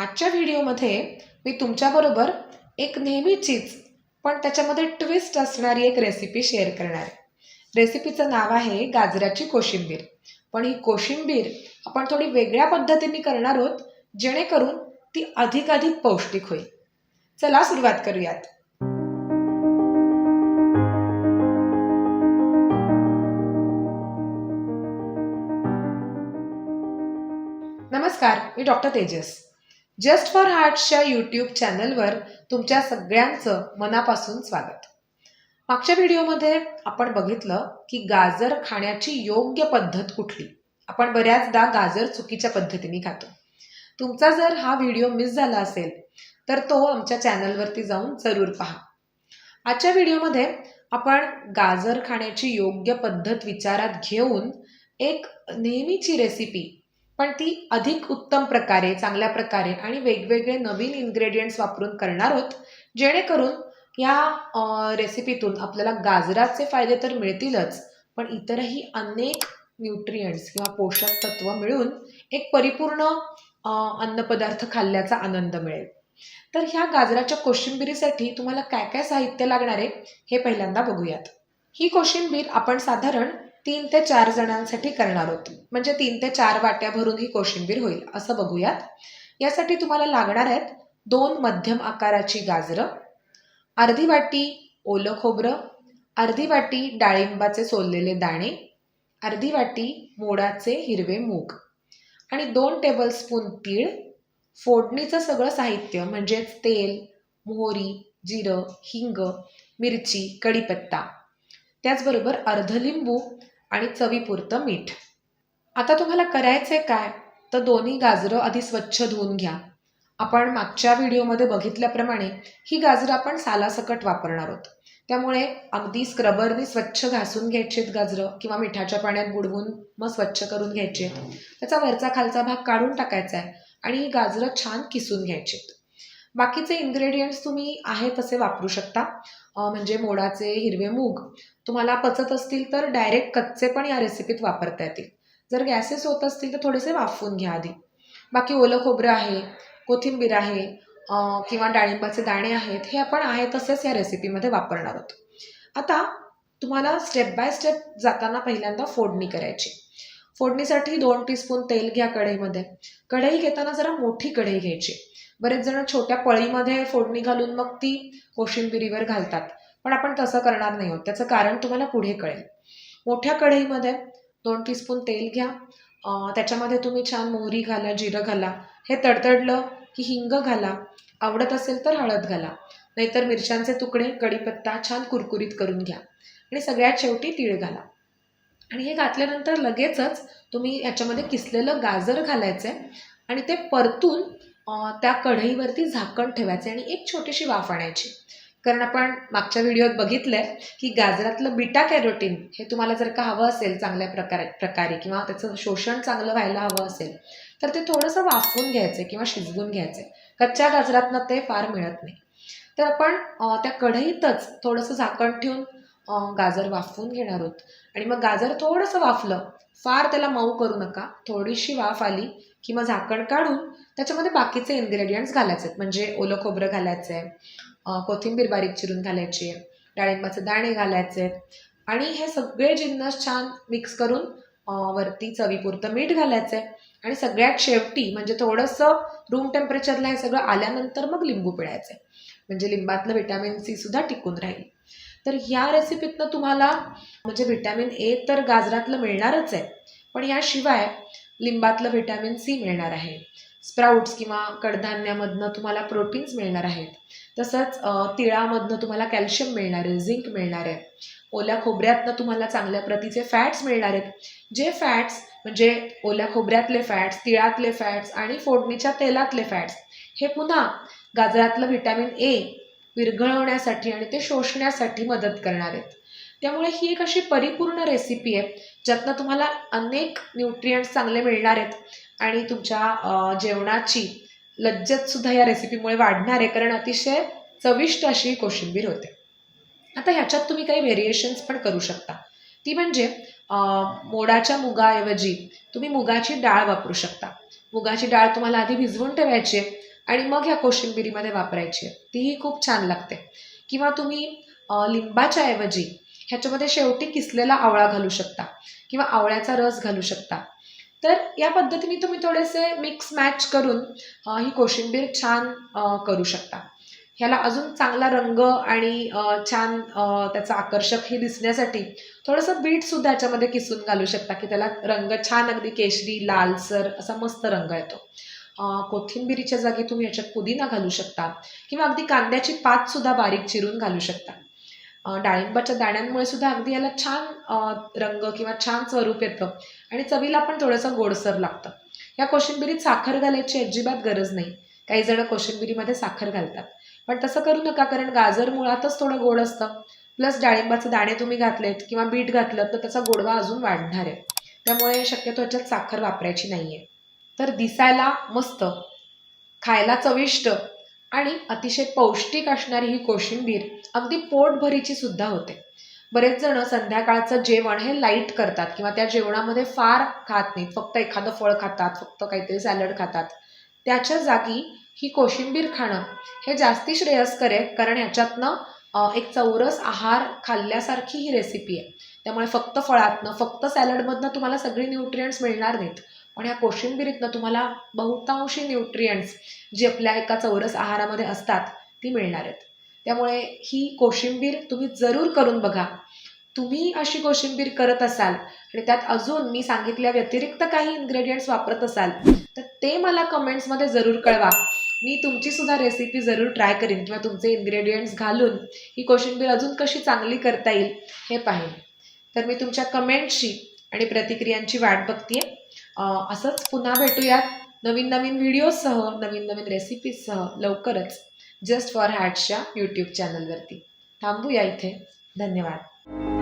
आजच्या व्हिडिओमध्ये मी तुमच्याबरोबर एक नेहमीचीच पण त्याच्यामध्ये ट्विस्ट असणारी एक रेसिपी शेअर करणार आहे. रेसिपीचं नाव आहे गाजराची कोशिंबीर. पण ही कोशिंबीर आपण थोडी वेगळ्या पद्धतीने करणार आहोत जेणेकरून ती अधिकाधिक पौष्टिक होईल. चला सुरुवात करूयात. नमस्कार मी डॉक्टर तेजस. जस्ट फॉर हार्ट्सच्या यूट्यूब चॅनलवर तुमच्या सगळ्यांचं मनापासून स्वागत. मागच्या व्हिडिओमध्ये आपण बघितलं की गाजर खाण्याची योग्य पद्धत कुठली? आपण बऱ्याचदा गाजर चुकीच्या पद्धतीने खातो. तुमचा जर हा व्हिडिओ मिस झाला असेल तर तो आमच्या चॅनलवरती जाऊन जरूर पहा. आजच्या व्हिडिओमध्ये आपण गाजर खाण्याची योग्य पद्धत विचारात घेऊन एक नेहमीची रेसिपी पण ती अधिक उत्तम प्रकारे चांगल्या प्रकारे आणि वेगवेगळे नवीन इन्ग्रेडियंट्स वापरून करणार आहोत जेणेकरून या रेसिपीतून आपल्याला गाजराचे फायदे तर मिळतीलच पण इतरही अनेक न्यूट्रियंट्स किंवा पोषक तत्व मिळून एक परिपूर्ण अन्नपदार्थ खाल्ल्याचा आनंद मिळेल. तर ह्या गाजराच्या कोशिंबिरीसाठी तुम्हाला काय काय साहित्य लागणार आहे हे पहिल्यांदा बघूयात. ही कोशिंबीर आपण साधारण तीन ते चार जणांसाठी करणार आहोत म्हणजे तीन ते चार वाट्या भरून ही कोशिंबीर होईल असं बघूयात. यासाठी तुम्हाला लागणार आहेत दोन मध्यम आकाराची गाजरं अर्धी वाटी ओलं खोबरं अर्धी वाटी डाळिंबाचे सोललेले दाणे अर्धी वाटी मोडाचे हिरवे मूग आणि दोन टेबलस्पून तीळ. फोडणीचं सगळं साहित्य म्हणजेच तेल मोहरी जिरं हिंग मिरची कढीपत्ता. त्याचबरोबर अर्ध लिंबू आणि चवीपुरतं मीठ. आता तुम्हाला करायचे काय? तर दोन्ही गाजरं आधी स्वच्छ धुवून घ्या. आपण मागच्या व्हिडिओमध्ये बघितल्याप्रमाणे ही गाजरं आपण सालासकट वापरणार आहोत. त्यामुळे अगदी स्क्रबरने स्वच्छ घासून घ्यायचेत गाजरं किंवा मिठाच्या पाण्यात बुडवून मग स्वच्छ करून घ्यायचे त्याचा वरचा खालचा भाग काढून टाकायचा आहे आणि ही गाजरं छान किसून घ्यायचेत. बाकीचे इन्ग्रेडियंट्स तुम्ही आहे तसे वापरू शकता. म्हणजे मोडाचे हिरवे मूग तुम्हाला पचत असतील तर डायरेक्ट कच्चे पण या रेसिपीत वापरता येतील. जर गॅसेस होत असतील तर थोडेसे वाफवून घ्या आधी. बाकी ओलं खोबरं आहे कोथिंबीर आहे किंवा डाळिंबाचे दाणे आहेत हे आपण आहे तसेच या रेसिपीमध्ये वापरणार आहोत. आता तुम्हाला स्टेप बाय स्टेप जाताना पहिल्यांदा फोडणी करायची. फोडणीसाठी दोन टीस्पून तेल घ्या कढईमध्ये. कढई घेताना जरा मोठी कढई घ्यायची. बरेच जण छोट्या पळीमध्ये फोडणी घालून मग ती कोशिंबिरीवर घालतात. पण आपण तसं करणार नाही आहोत. त्याचं कारण तुम्हाला पुढे कळेल. मोठ्या कढईमध्ये दोन टीस्पून तेल घ्या. त्याच्यामध्ये तुम्ही छान मोहरी घाला जिरं घाला. हे तडतडलं की हिंग घाला. आवडत असेल तर हळद घाला. नाहीतर मिरच्यांचे तुकडे कढीपत्ता छान कुरकुरीत करून घ्या. आणि सगळ्यात शेवटी तीळ घाला. आणि हे घातल्यानंतर लगेचच तुम्ही याच्यामध्ये किसलेलं गाजर घालायचं आहे आणि ते परतून त्या कढईवरती झाकण ठेवायचे आणि एक छोटीशी वाफ आणायची. कारण आपण मागच्या व्हिडिओत बघितलंय की गाजरातलं बिटा कॅरोटीन हे तुम्हाला जर का हवं असेल चांगल्या प्रकारे प्रकारे किंवा त्याचं शोषण चांगलं व्हायला हवं असेल तर ते थोडंसं वाफवून घ्यायचं किंवा शिजवून घ्यायचं कच्च्या गाजरातनं ते फार मिळत नाही. तर आपण त्या कढईतच थोडंसं झाकण ठेवून गाजर वाफवून घेणार आहोत आणि मग गाजर थोडंसं वाफलं फार त्याला मऊ करू नका. थोडीशी वाफ आली की मग झाकण काढून त्याच्यामध्ये बाकीचे इन्ग्रेडियंट्स घालायचे आहेत. म्हणजे ओलं खोबरं घालायचं आहे कोथिंबीर बारीक चिरून घालायची आहे डाळिंबाचे दाणे घालायचे आहेत. आणि हे सगळे जिन्नस छान मिक्स करून वरती चवीपुरतं मीठ घालायचं आहे आणि सगळ्यात शेवटी म्हणजे थोडंसं रूम टेम्परेचरला हे सगळं आल्यानंतर मग लिंबू पिळायचं आहे म्हणजे लिंबातलं व्हिटॅमिन सी सुद्धा टिकून राहील. तर ह्या रेसिपीतनं तुम्हाला म्हणजे व्हिटॅमिन ए तर गाजरातलं मिळणारच आहे. पण याशिवाय लिंबातलं व्हिटॅमिन सी मिळणार आहे. स्प्राउट्स किंवा कडधान्यामधनं तुम्हाला प्रोटीन्स मिळणार आहेत. तसंच तिळामधनं तुम्हाला कॅल्शियम मिळणार आहे झिंक मिळणार आहे. ओल्या खोबऱ्यातनं तुम्हाला चांगल्या प्रतीचे फॅट्स मिळणार आहेत. जे फॅट्स म्हणजे ओल्या खोबऱ्यातले फॅट्स तिळातले फॅट्स आणि फोडणीच्या तेलातले फॅट्स हे पुन्हा गाजरातलं व्हिटॅमिन ए विरघळवण्यासाठी आणि ते शोषण्यासाठी मदत करणार आहेत. त्यामुळे ही एक अशी परिपूर्ण रेसिपी आहे ज्यातनं तुम्हाला अनेक न्यूट्रियंट्स चांगले मिळणार आहेत आणि तुमच्या जेवणाची लज्जत सुद्धा या रेसिपीमुळे वाढणार आहे कारण अतिशय चविष्ट अशी कोशिंबीर होते. आता ह्याच्यात तुम्ही काही व्हेरिएशन्स पण करू शकता. ती म्हणजे मोडाच्या मुगाऐवजी तुम्ही मुगाची डाळ वापरू शकता. मुगाची डाळ तुम्हाला आधी भिजवून ठेवायची आहे आणि मग ह्या कोशिंबिरीमध्ये वापरायची आहे. तीही खूप छान लागते. किंवा तुम्ही लिंबाच्या ऐवजी ह्याच्यामध्ये शेवटी किसलेला आवळा घालू शकता किंवा आवळ्याचा रस घालू शकता. तर या पद्धतीने तुम्ही थोडेसे मिक्स मॅच करून ही कोशिंबीर छान करू शकता. ह्याला अजून चांगला रंग आणि छान त्याचं आकर्षक हे दिसण्यासाठी थोडंसं बीटसुद्धा याच्यामध्ये किसून घालू शकता की त्याला रंग छान अगदी केशरी लालसर असा मस्त रंग येतो. कोथिंबिरीच्या जागी तुम्ही याच्यात पुदिना घालू शकता किंवा अगदी कांद्याची पात सुद्धा बारीक चिरून घालू शकता. डाळिंबाच्या दाण्यांमुळे सुद्धा अगदी याला छान रंग किंवा छान स्वरूप येतं आणि चवीला पण थोडंसं गोडसर लागतं. या कोशिंबिरीत साखर घालायची अजिबात गरज नाही. काही जण कोशिंबिरीमध्ये साखर घालतात. पण तसं करू नका कारण गाजर मुळातच थोडं गोड असतं. प्लस डाळिंबाचे दाणे तुम्ही घातलेत किंवा बीट घातलं तर त्याचा गोडवा अजून वाढणार आहे. त्यामुळे शक्यतो याच्यात साखर वापरायची नाही आहे तर दिसायला मस्त खायला चविष्ट आणि अतिशय पौष्टिक असणारी ही कोशिंबीर अगदी पोटभरीची सुद्धा होते. बरेच जण संध्याकाळचं जेवण हे लाइट करतात किंवा त्या जेवणामध्ये फार खात नाहीत फक्त एखादं फळ खातात फक्त काहीतरी सॅलड खातात. त्याच्या जागी ही कोशिंबीर खाणं हे जास्ती श्रेयस्कर आहे कारण याच्यातनं एक चौरस आहार खाल्ल्यासारखी ही रेसिपी आहे. त्यामुळे फक्त फळातनं फक्त सॅलडमधनं तुम्हाला सगळी न्यूट्रियंट्स मिळणार नाहीत. पण ह्या कोशिंबिरीतनं तुम्हाला बहुतांशी न्यूट्रियंट्स जी आपल्या एका चौरस आहारामध्ये असतात ती मिळणार आहेत. त्यामुळे ही कोशिंबीर तुम्ही जरूर करून बघा. तुम्ही अशी कोशिंबीर करत असाल आणि त्यात अजून मी सांगितल्या व्यतिरिक्त काही इन्ग्रेडियंट्स वापरत असाल तर ते मला कमेंट्समध्ये जरूर कळवा. मी तुमची सुद्धा रेसिपी जरूर ट्राय करीन किंवा तुमचे इन्ग्रेडियंट्स घालून ही कोशिंबीर अजून कशी चांगली करता येईल हे पाहीन. तर मी तुमच्या कमेंटची आणि प्रतिक्रियांची वाट बघतीये. असंच पुन्हा भेटूयात. नवीन नवीन व्हिडिओसह नवीन नवीन रेसिपीजसह लवकरच जस्ट फॉर हॅट्सच्या यूट्यूब चॅनलवरती थांबूया इथे. धन्यवाद.